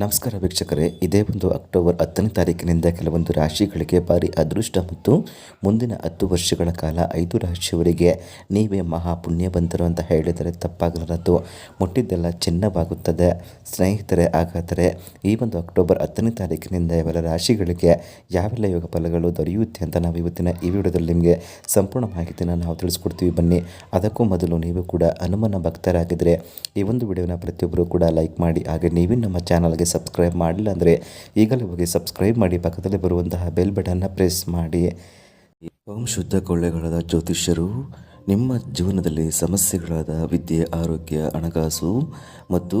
ನಮಸ್ಕಾರ ವೀಕ್ಷಕರೇ. ಇದೇ ಒಂದು ಅಕ್ಟೋಬರ್ ಹತ್ತನೇ ತಾರೀಕಿನಿಂದ ಕೆಲವೊಂದು ರಾಶಿಗಳಿಗೆ ಭಾರಿ ಅದೃಷ್ಟ ಮತ್ತು ಮುಂದಿನ ಹತ್ತು ವರ್ಷಗಳ ಕಾಲ ಐದು ರಾಶಿಯವರಿಗೆ ನೀವೇ ಮಹಾ ಪುಣ್ಯವಂತರು ಅಂತ ಹೇಳಿದರೆ ತಪ್ಪಾಗಲಾರದು. ಮುಟ್ಟಿದ್ದೆಲ್ಲ ಚಿನ್ನವಾಗುತ್ತದೆ. ಸ್ನೇಹಿತರೆ ಹಾಗಾದರೆ ಈ ಒಂದು ಅಕ್ಟೋಬರ್ ಹತ್ತನೇ ತಾರೀಕಿನಿಂದ ಇವೆಲ್ಲ ರಾಶಿಗಳಿಗೆ ಯಾವೆಲ್ಲ ಯೋಗ ಫಲಗಳು ದೊರೆಯುತ್ತೆ ಅಂತ ನಾವು ಇವತ್ತಿನ ಈ ವಿಡಿಯೋದಲ್ಲಿ ನಿಮಗೆ ಸಂಪೂರ್ಣ ಮಾಹಿತಿಯನ್ನು ನಾವು ತಿಳಿಸ್ಕೊಡ್ತೀವಿ. ಬನ್ನಿ, ಅದಕ್ಕೂ ಮೊದಲು ನೀವು ಕೂಡ ಹನುಮನ ಭಕ್ತರಾಗಿದ್ದರೆ ಈ ಒಂದು ವಿಡಿಯೋನ ಪ್ರತಿಯೊಬ್ಬರು ಕೂಡ ಲೈಕ್ ಮಾಡಿ, ಹಾಗೆ ನೀವೇ ನಮ್ಮ ಚಾನಲ್ಗೆ ಸಬ್ಸ್ಕ್ರೈಬ್ ಮಾಡಿಲ್ಲ ಅಂದರೆ ಈಗಲೇ ಹೋಗಿ ಸಬ್ಸ್ಕ್ರೈಬ್ ಮಾಡಿ, ಪಕ್ಕದಲ್ಲಿ ಬರುವಂತಹ ಬೆಲ್ ಬಟನ್ನ ಪ್ರೆಸ್ ಮಾಡಿ. ಓಂ ಶುದ್ಧ ಕೊಳ್ಳೆಗಳಾದ ಜ್ಯೋತಿಷ್ಯರು, ನಿಮ್ಮ ಜೀವನದಲ್ಲಿ ಸಮಸ್ಯೆಗಳಾದ ವಿದ್ಯೆ, ಆರೋಗ್ಯ, ಹಣಕಾಸು ಮತ್ತು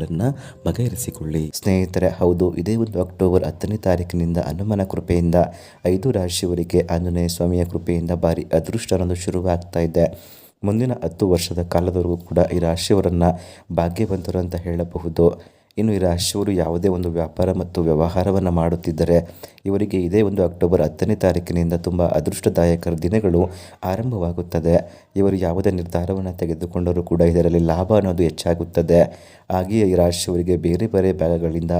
ಸಮಸ್ಯೆಗಳನ್ನು ಬಗೆಹರಿಸಿಕೊಳ್ಳಿ. ಸ್ನೇಹಿತರೆ, ಹೌದು, ಇದೇ ಒಂದು ಅಕ್ಟೋಬರ್ ಹತ್ತನೇ ತಾರೀಕಿನಿಂದ ಹನುಮನ ಕೃಪೆಯಿಂದ ಐದು ರಾಶಿಯವರಿಗೆ ಆಂಜನೇಯ ಸ್ವಾಮಿಯ ಕೃಪೆಯಿಂದ ಭಾರಿ ಅದೃಷ್ಟ ಶುರುವಾಗ್ತಾ ಇದೆ. ಮುಂದಿನ ಹತ್ತು ವರ್ಷದ ಕಾಲದವರೆಗೂ ಕೂಡ ಈ ರಾಶಿಯವರನ್ನು ಭಾಗ್ಯವಂತರು ಅಂತ ಹೇಳಬಹುದು. ಇನ್ನು ಈ ರಾಶಿಯವರು ಯಾವುದೇ ಒಂದು ವ್ಯಾಪಾರ ಮತ್ತು ವ್ಯವಹಾರವನ್ನು ಮಾಡುತ್ತಿದ್ದರೆ ಇವರಿಗೆ ಇದೇ ಒಂದು ಅಕ್ಟೋಬರ್ ಹತ್ತನೇ ತಾರೀಕಿನಿಂದ ತುಂಬ ಅದೃಷ್ಟದಾಯಕ ದಿನಗಳು ಆರಂಭವಾಗುತ್ತದೆ. ಇವರು ಯಾವುದೇ ನಿರ್ಧಾರವನ್ನು ತೆಗೆದುಕೊಂಡರೂ ಕೂಡ ಇದರಲ್ಲಿ ಲಾಭ ಅನ್ನೋದು ಹೆಚ್ಚಾಗುತ್ತದೆ. ಹಾಗೆಯೇ ಈ ರಾಶಿಯವರಿಗೆ ಬೇರೆ ಬೇರೆ ಭಾಗಗಳಿಂದ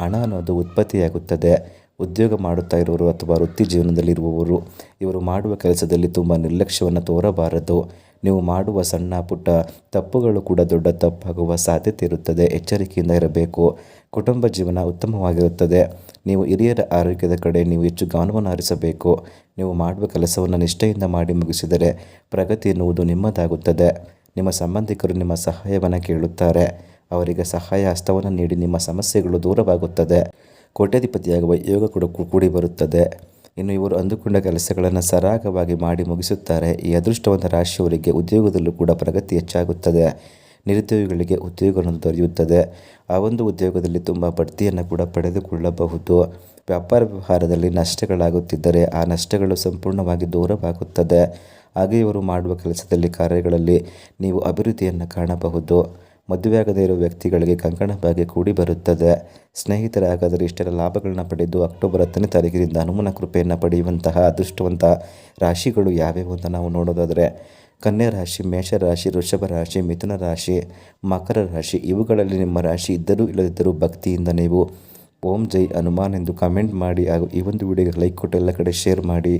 ಹಣ ಅನ್ನೋದು ಉತ್ಪತ್ತಿಯಾಗುತ್ತದೆ. ಉದ್ಯೋಗ ಮಾಡುತ್ತಾ ಇರುವವರು ಅಥವಾ ವೃತ್ತಿ ಜೀವನದಲ್ಲಿರುವವರು ಇವರು ಮಾಡುವ ಕೆಲಸದಲ್ಲಿ ತುಂಬ ನಿರ್ಲಕ್ಷ್ಯವನ್ನು ತೋರಬಾರದು. ನೀವು ಮಾಡುವ ಸಣ್ಣ ಪುಟ್ಟ ತಪ್ಪುಗಳು ಕೂಡ ದೊಡ್ಡ ತಪ್ಪಾಗುವ ಸಾಧ್ಯತೆ ಇರುತ್ತದೆ, ಎಚ್ಚರಿಕೆಯಿಂದ ಇರಬೇಕು. ಕುಟುಂಬ ಜೀವನ ಉತ್ತಮವಾಗಿರುತ್ತದೆ. ನೀವು ಹಿರಿಯರ ಆರೋಗ್ಯದ ಕಡೆ ನೀವು ಹೆಚ್ಚು ಗಮನವನ್ನು ಹರಿಸಬೇಕು. ನೀವು ಮಾಡುವ ಕೆಲಸವನ್ನು ನಿಷ್ಠೆಯಿಂದ ಮಾಡಿ ಮುಗಿಸಿದರೆ ಪ್ರಗತಿ ಎನ್ನುವುದು ನಿಮ್ಮದಾಗುತ್ತದೆ. ನಿಮ್ಮ ಸಂಬಂಧಿಕರು ನಿಮ್ಮ ಸಹಾಯವನ್ನು ಕೇಳುತ್ತಾರೆ. ಅವರಿಗೆ ಸಹಾಯ, ಹಸ್ತವನ್ನು ನೀಡಿ ನಿಮ್ಮ ಸಮಸ್ಯೆಗಳು ದೂರವಾಗುತ್ತದೆ. ಕೋಟ್ಯಾಧಿಪತಿಯಾಗುವ ಯೋಗ ಕೂಡ ಕೂಡಿ ಬರುತ್ತದೆ. ಇನ್ನು ಇವರು ಅಂದುಕೊಂಡ ಕೆಲಸಗಳನ್ನು ಸರಾಗವಾಗಿ ಮಾಡಿ ಮುಗಿಸುತ್ತಾರೆ. ಈ ಅದೃಷ್ಟವಂತ ರಾಶಿಯವರಿಗೆ ಉದ್ಯೋಗದಲ್ಲೂ ಕೂಡ ಪ್ರಗತಿ ಹೆಚ್ಚಾಗುತ್ತದೆ. ನಿರುದ್ಯೋಗಿಗಳಿಗೆ ಉದ್ಯೋಗವನ್ನು ದೊರೆಯುತ್ತದೆ. ಆ ಒಂದು ಉದ್ಯೋಗದಲ್ಲಿ ತುಂಬ ಬಡ್ತಿಯನ್ನು ಕೂಡ ಪಡೆದುಕೊಳ್ಳಬಹುದು. ವ್ಯಾಪಾರ ವ್ಯವಹಾರದಲ್ಲಿ ನಷ್ಟಗಳಾಗುತ್ತಿದ್ದರೆ ಆ ನಷ್ಟಗಳು ಸಂಪೂರ್ಣವಾಗಿ ದೂರವಾಗುತ್ತದೆ. ಹಾಗೆ ಇವರು ಮಾಡುವ ಕೆಲಸದಲ್ಲಿ, ಕಾರ್ಯಗಳಲ್ಲಿ ನೀವು ಅಭಿವೃದ್ಧಿಯನ್ನು ಕಾಣಬಹುದು. ಮದುವೆಯಾಗದೇ ಇರುವ ವ್ಯಕ್ತಿಗಳಿಗೆ ಕಂಕಣ ಭಾಗ್ಯ ಕೂಡಿ ಬರುತ್ತದೆ. ಸ್ನೇಹಿತರೆ ಹಾಗಾದರೆ ಇಷ್ಟೆಲ್ಲ ಲಾಭಗಳನ್ನ ಪಡೆದು ಅಕ್ಟೋಬರ್ ಹತ್ತನೇ ತಾರೀಕಿನಿಂದ ಹನುಮನ ಕೃಪೆಯನ್ನು ಪಡೆಯುವಂತಹ ಅದೃಷ್ಟವಂತಹ ರಾಶಿಗಳು ಯಾವ್ಯಾವು ಅಂತ ನಾವು ನೋಡೋದಾದರೆ, ಕನ್ಯಾ ರಾಶಿ ಮೇಷರಾಶಿ ವೃಷಭ ರಾಶಿ, ಮಿಥುನ ರಾಶಿ, ಮಕರ ರಾಶಿ, ಇವುಗಳಲ್ಲಿ ನಿಮ್ಮ ರಾಶಿ ಇದ್ದರೂ ಇಲ್ಲದಿದ್ದರೂ ಭಕ್ತಿಯಿಂದ ನೀವು ಓಂ ಜೈ ಹನುಮಾನ್ ಎಂದು ಕಮೆಂಟ್ ಮಾಡಿ ಹಾಗೂ ಈ ಒಂದು ವಿಡಿಯೋಗೆ ಲೈಕ್ ಕೊಟ್ಟು ಎಲ್ಲ ಕಡೆ ಶೇರ್ ಮಾಡಿ.